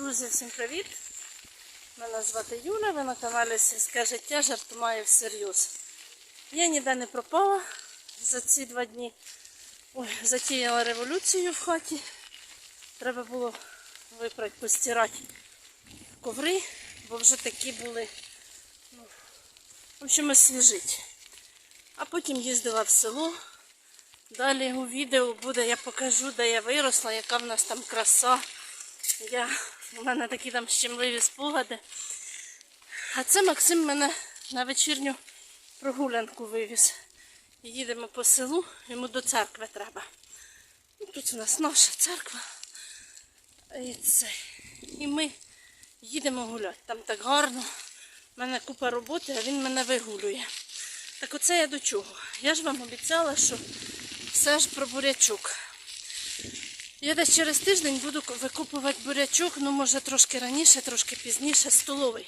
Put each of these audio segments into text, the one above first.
Друзі, всім привіт! Мене звати Юля, ви на каналі Сільське життя жартомаю всерйоз. Я ніде не пропала за ці два дні. Ой, затіяла революцію в хаті. Треба було випрати, постирати коври, бо вже такі були. Ну, в общем, освіжить. А потім їздила в село. Далі у відео буде, я покажу, де я виросла, яка в нас там краса. Я, у мене такі там щемливі спогади. А це Максим мене на вечірню прогулянку вивіз. Їдемо по селу, йому до церкви треба. Ну, Тут у нас наша церква. І, це. І ми їдемо гуляти. Там так гарно. У мене купа роботи, а він мене вигулює. Так оце я до чого? Я ж вам обіцяла, що все ж про бурячок. Я десь через тиждень буду викупувати бурячок, ну може трошки раніше, трошки пізніше, столовий.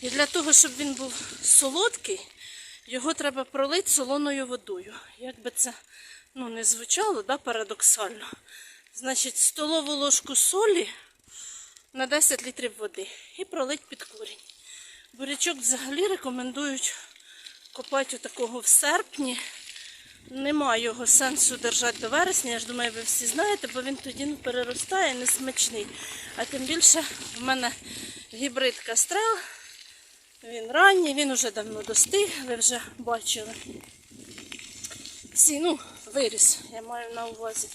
І для того, щоб він був солодкий, його треба пролити солоною водою. Як би це ну, не звучало, да, парадоксально. Значить, столову ложку солі на 10 літрів води і пролить під корінь. Бурячок взагалі рекомендують копати такого в серпні. Нема його сенсу держати до вересня, я ж думаю, ви всі знаєте, бо він тоді ну, переростає, не смачний. А тим більше в мене гібрид кастрел. Він ранній, він уже давно достиг, ви вже бачили. Всі, ну, виріс, я маю на увазі.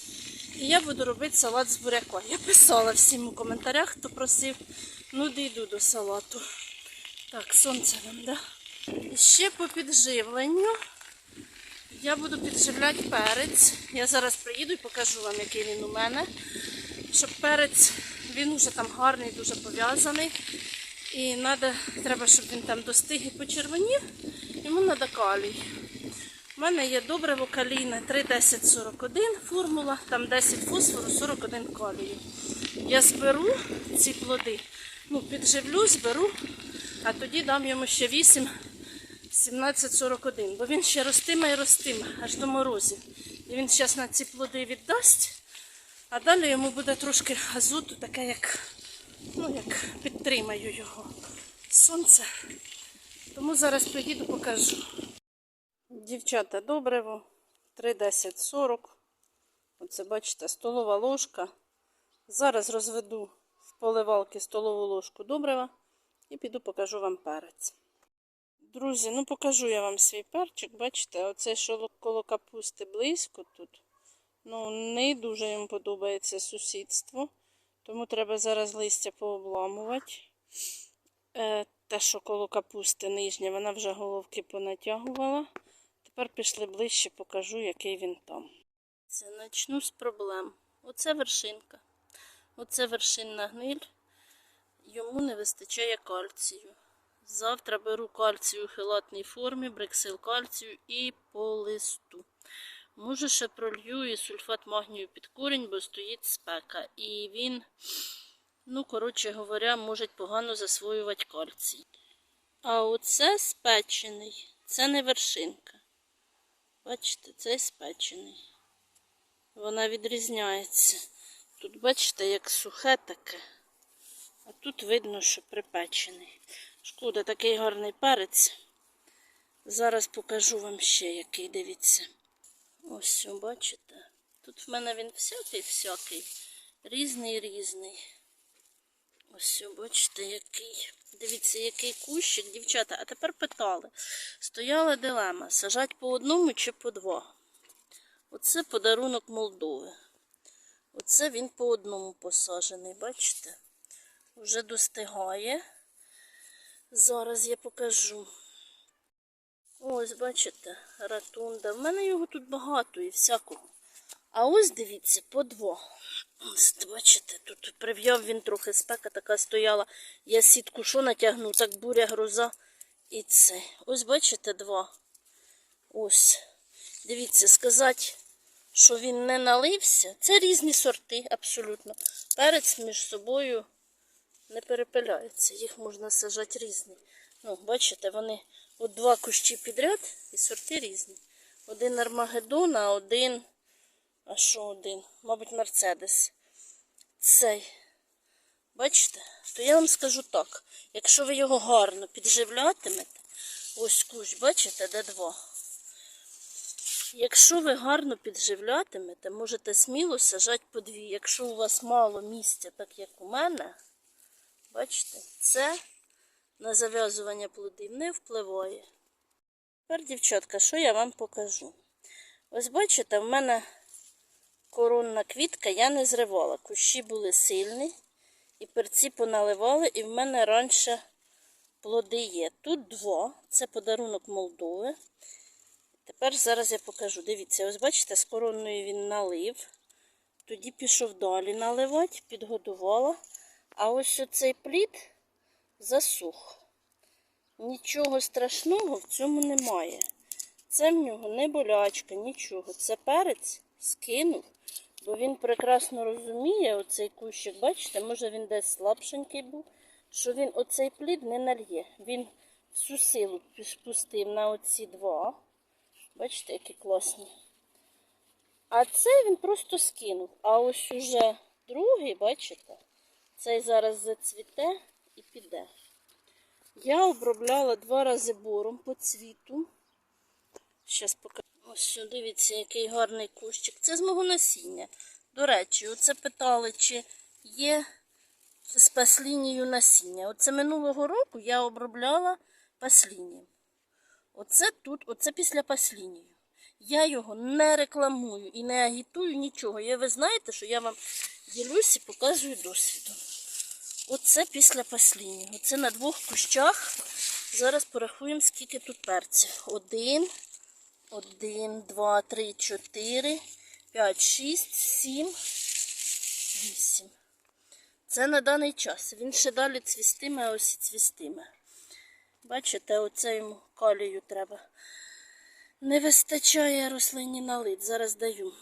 І я буду робити салат з буряка. Я писала всім у коментарях, хто просив, ну дійду до салату. Так, сонце вам, да? І ще по підживленню. Я буду підживляти перець. Я зараз приїду і покажу вам, який він у мене. Щоб перець, він уже там гарний, дуже пов'язаний. І надо, треба, щоб він там достиг і почервонів. Йому треба калій. У мене є добриво калійне 3,1041 формула, там 10 фосфору, 41 калію. Я зберу ці плоди, ну, підживлю, зберу, а тоді дам йому ще 8 1741, бо він ще ростиме і ростиме, аж до морозів. І він зараз на ці плоди віддасть, а далі йому буде трошки азоту, таке як, ну, як підтримаю його сонце. Тому зараз приїду, покажу. Дівчата, добриво, 3,1040. Оце, бачите, столова ложка. Зараз розведу в поливалки столову ложку добрива і піду покажу вам перець. Друзі, ну покажу я вам свій перчик. Бачите, оце що коло капусти близько тут. Ну, не дуже їм подобається сусідство. Тому треба зараз листя пообламувати. Е, те, що коло капусти нижня, вона вже головки понатягувала. Тепер пішли ближче, покажу, який він там. Це почну з проблем. Оце вершинка. Оце вершинна гниль. Йому не вистачає кальцію. Завтра беру кальцію у хелатній формі, брексил кальцію і по листу. Може, ще пролью і сульфат магнію під корінь, бо стоїть спека. І він, ну, коротше говоря, може погано засвоювати кальцій. А оце спечений, це не вершинка. Бачите, це спечений. Вона відрізняється. Тут, бачите, як сухе таке. А тут видно, що припечений. Шкода, такий гарний перець. Зараз покажу вам ще який, дивіться. Ось, бачите? Тут в мене він всякий-всякий. Різний різний. Ось, бачите, який. Дивіться, який кущик, дівчата. А тепер питали. Стояла дилема, сажать по одному чи по два. Оце подарунок Молдови. Оце він по одному посаджений, бачите? Вже достигає. Зараз я покажу. Ось, бачите, ратунда. В мене його тут багато і всякого. А ось дивіться, по два. Ось, бачите, тут прив'яв він трохи спека така стояла. Я сітку що натягну, так буря гроза. І це. Ось, бачите, два. Ось. Дивіться, сказати, що він не налився. Це різні сорти, абсолютно. Перець між собою не перепиляються. Їх можна сажати різні. Ну, бачите, вони от два кущі підряд і сорти різні. Один Армагеддон, а один. А що один? Мабуть, Мерседес. Цей. Бачите? То я вам скажу так, якщо ви його гарно підживлятимете, ось кущ, бачите, де два. Якщо ви гарно підживлятимете, можете сміло сажати по дві. Якщо у вас мало місця, так як у мене, бачите, це на зав'язування плодів не впливає. Тепер, дівчатка, що я вам покажу? Ось бачите, в мене коронна квітка я не зривала. Кущі були сильні, і перці поналивали, і в мене раніше плоди є. Тут два, це подарунок Молдови. Тепер зараз я покажу. Дивіться, ось бачите, з коронною він налив. Тоді пішов далі наливати, підгодувала. А ось оцей плід засух. Нічого страшного в цьому немає. Це в нього не болячка, нічого. Це перець скинув, бо він прекрасно розуміє оцей кущик, бачите, може він десь слабшенький був, що він оцей плід не нальє. Він всю силу спустив на оці два. Бачите, які класні. А цей він просто скинув. А ось уже другий, бачите, цей зараз зацвіте і піде. Я обробляла два рази бором по цвіту. Зараз покажу. Ось дивіться, який гарний кущик. Це з мого насіння. До речі, оце питали, чи є з паслінією насіння. Оце минулого року я обробляла паслінням. Оце тут, оце після паслінію. Я його не рекламую і не агітую нічого. І ви знаєте, що я вам ділюсь і показую досвідом. Оце після пасління. Оце на двох кущах. Зараз порахуємо, скільки тут перців. Один, один, два, три, чотири, п'ять, шість, сім, вісім. Це на даний час. Він ще далі цвістиме, а ось і цвістиме. Бачите, оце йому калію треба. Не вистачає рослині налит. Зараз даю.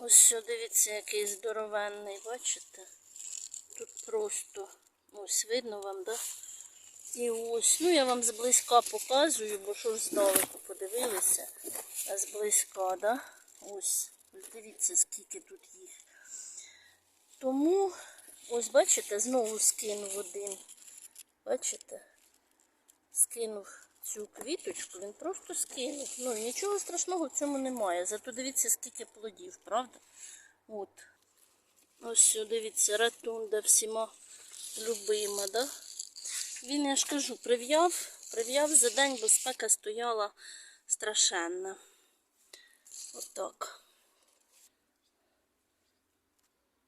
Ось що, дивіться, який здоровенний, бачите? Тут просто ось видно вам, да? І ось, ну я вам зблизька показую, бо що ж здалеку подивилися, а зблизька, да? Ось, дивіться, скільки тут їх. Тому, ось бачите, знову скинув один. Бачите? Скинув цю квіточку, він просто скинув. Ну, нічого страшного в цьому немає. Зато дивіться, скільки плодів, правда? От. Ось дивіться, ратунда всіма любима, да? Він, я ж кажу, прив'яв, прив'яв за день, бо спека стояла страшенна. Отак.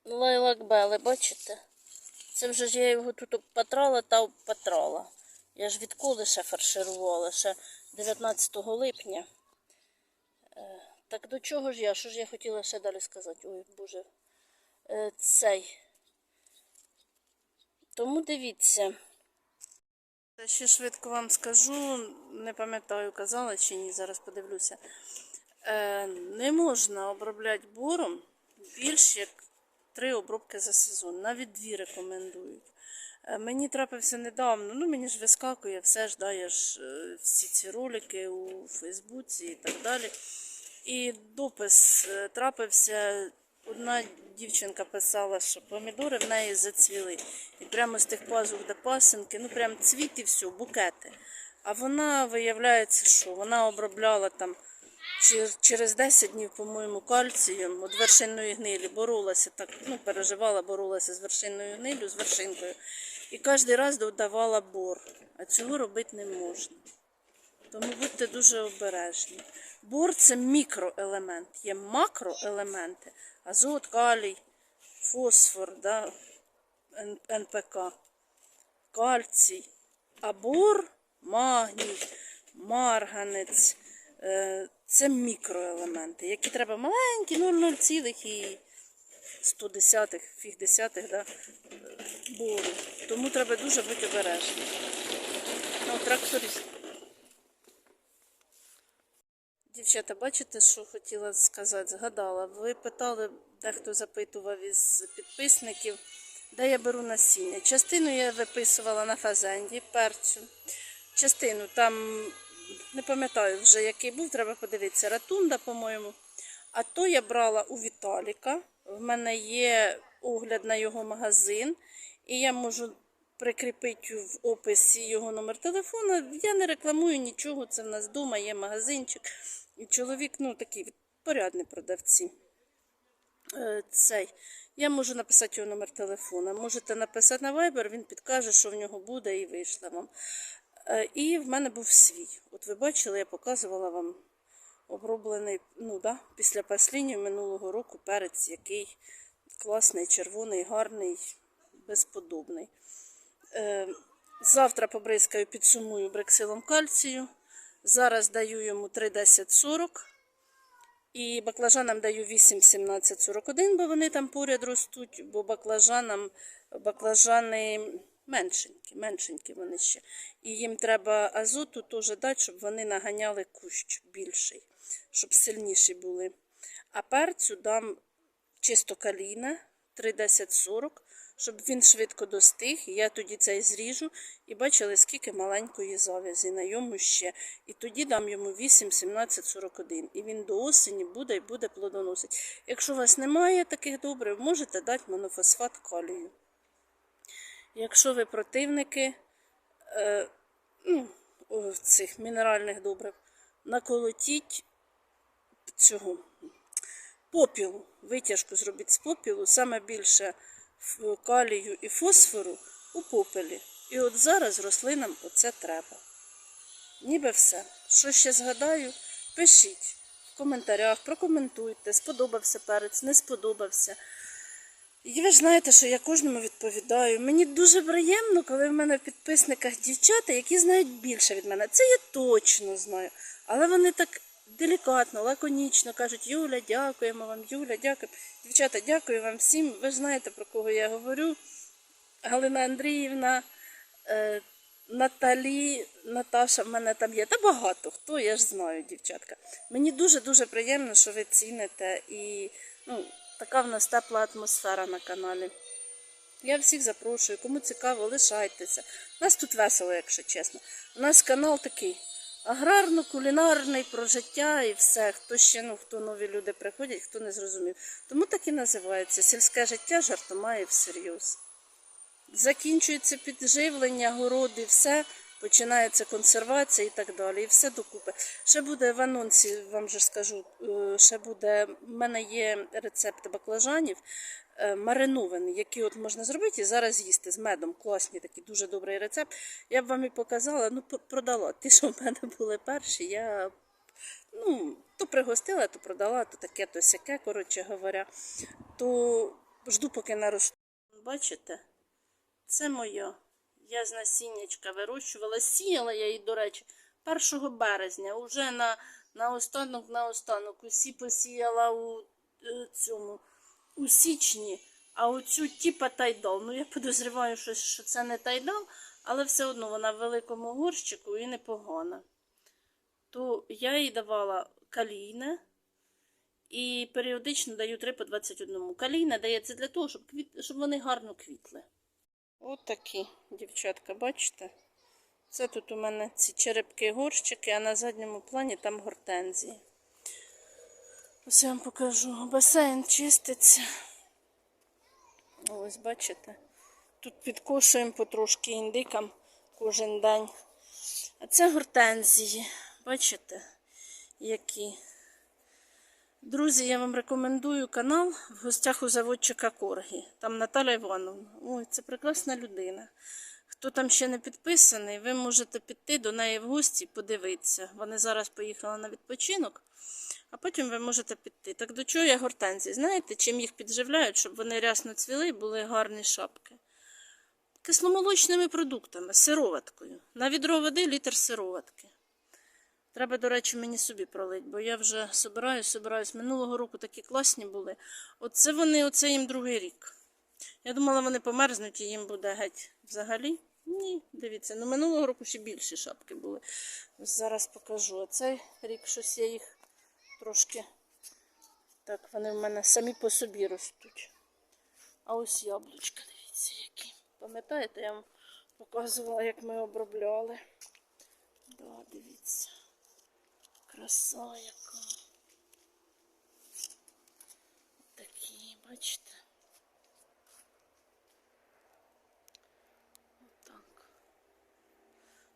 Лайлак Бели, бачите? Це вже ж я його тут обпатрала та обпатрала. Я ж відколи ще фарширувала, ще 19 липня. Е, Так до чого ж я? Що ж я хотіла ще далі сказати? Ой, Боже. Е, Цей. Тому дивіться. Та ще швидко вам скажу, не пам'ятаю, казала чи ні, зараз подивлюся. Е, не можна обробляти бором більш як три обробки за сезон. Навіть дві рекомендують. Е, Мені трапився недавно, ну мені ж вискакує все ж, да, я ж е, всі ці ролики у Фейсбуці і так далі. І допис е, трапився. Одна дівчинка писала, що помідори в неї зацвіли. І прямо з тих пазух до пасинки, ну прям цвіт і все, букети. А вона, виявляється, що вона обробляла там через 10 днів, по-моєму, кальцієм від вершинної гнилі, боролася так, ну, переживала, боролася з вершинною гнилю, з вершинкою. І кожен раз додавала бор. А цього робити не можна. Тому будьте дуже обережні. Бор це мікроелемент, є макроелементи, азот, калій, фосфор, да, НПК, кальцій, а бор, магній, марганець. е, Це мікроелементи, які треба маленькі, 0,0 цілих і 110 фіг десятих да, бору. Тому треба дуже бути обережним. Ну, тракторист. Дівчата, бачите, що хотіла сказати? Згадала. Ви питали, дехто запитував із підписників, де я беру насіння. Частину я виписувала на фазенді, перцю. Частину там не пам'ятаю вже, який був, треба подивитися. Ратунда, по-моєму. А то я брала у Віталіка. В мене є огляд на його магазин, і я можу прикріпити в описі його номер телефона. Я не рекламую нічого, це в нас вдома є магазинчик. І чоловік, ну такий порядний продавці. Е, Цей. Я можу написати його номер телефона. Можете написати на Viber, він підкаже, що в нього буде, і вийшле вам. Е, І в мене був свій. От ви бачили, я показувала вам оброблений, ну да, після паслінів минулого року перець, який класний, червоний, гарний, безподобний. Е, Завтра побризкаю, підсумую брексилом кальцію. Зараз даю йому 3,10,40. І баклажанам даю 8,17,41, бо вони там поряд ростуть, бо баклажанам баклажани меншенькі, меншенькі вони ще. І їм треба азоту теж дати, щоб вони наганяли кущ більший, щоб сильніші були. А перцю дам чисто каліна 3,10,40, щоб він швидко достиг. Я тоді цей зріжу і бачили, скільки маленької зав'язі на йому ще. І тоді дам йому 8, 17, 41. І він до осені буде і буде плодоносити. Якщо у вас немає таких добрив, можете дати монофосфат калію. Якщо ви противники е, ну, цих мінеральних добрив, наколотіть цього попілу, витяжку зробіть з попілу, саме більше калію і фосфору у попелі. І от зараз рослинам оце треба. Ніби все. Що ще згадаю, пишіть в коментарях, прокоментуйте, сподобався перець, не сподобався. І ви ж знаєте, що я кожному відповідаю. Мені дуже приємно, коли в мене в підписниках дівчата, які знають більше від мене. Це я точно знаю. Але вони так делікатно, лаконічно кажуть, Юля, дякуємо вам, Юля, дякуємо. Дівчата, дякую вам всім. Ви ж знаєте, про кого я говорю. Галина Андріївна, е, Наталі, Наташа, в мене там є. Та багато хто, я ж знаю, дівчатка. Мені дуже-дуже приємно, що ви ціните і ну, така в нас тепла атмосфера на каналі. Я всіх запрошую, кому цікаво, лишайтеся. У нас тут весело, якщо чесно. У нас канал такий аграрно-кулінарний про життя і все. Хто ще, ну, хто нові люди приходять, хто не зрозумів. Тому так і називається сільське життя жартомає всерйоз. Закінчується підживлення, городи, все, починається консервація і так далі. І все докупи. Ще буде в анонсі, вам же скажу, е, ще буде, в мене є рецепти баклажанів е, мариновані, які от можна зробити і зараз їсти з медом. Класні такі, дуже добрий рецепт. Я б вам і показала, ну продала. Ті, що в мене були перші, я ну, то пригостила, то продала, то таке, то сяке, коротше говоря. То жду, поки наросту. Бачите? Це моя. Я з вирощувала, сіяла я її, до речі, 1 березня. Уже на, на останок, на останок. Усі посіяла у е, цьому у січні, а оцю типа тайдал. Ну, я підозрюваю, що, що це не тайдал, але все одно вона в великому горщику і непогана. То я їй давала калійне і періодично даю 3 по 21. Калійне дається для того, щоб, квіт... щоб вони гарно квітли. От такі, дівчатка, бачите? Це тут у мене ці черепки горщики, а на задньому плані там гортензії. Ось я вам покажу. Басейн чиститься. Ось бачите. Тут підкошуємо потрошки індикам кожен день. А це гортензії. Бачите, які. Друзі, я вам рекомендую канал в гостях у заводчика Коргі. Там Наталя Івановна. Ой, це прекрасна людина. Хто там ще не підписаний, ви можете піти до неї в гості і подивитися. Вони зараз поїхали на відпочинок, а потім ви можете піти. Так до чого я гортензії? Знаєте, чим їх підживляють, щоб вони рясно цвіли і були гарні шапки? Кисломолочними продуктами, сироваткою. На відро води літр сироватки. Треба, до речі, мені собі пролить, бо я вже собираюсь, собираюсь. Минулого року такі класні були. Оце вони, оце їм другий рік. Я думала, вони померзнуть і їм буде геть взагалі. Ні, дивіться, ну минулого року ще більші шапки були. Зараз покажу. А цей рік щось я їх трошки. Так, вони в мене самі по собі ростуть. А ось яблучка, дивіться, які. Пам'ятаєте, я вам показувала, як ми обробляли. Да, дивіться краса яка. Такі, бачите. Отак.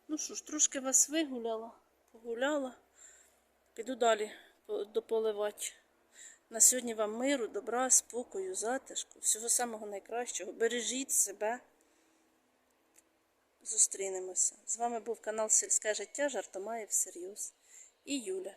Ну що ж, трошки вас вигуляла, погуляла. Піду далі дополивати. На сьогодні вам миру, добра, спокою, затишку, всього самого найкращого. Бережіть себе. Зустрінемося. З вами був канал Сільське життя Жартомаєв Серйоз. І Юля.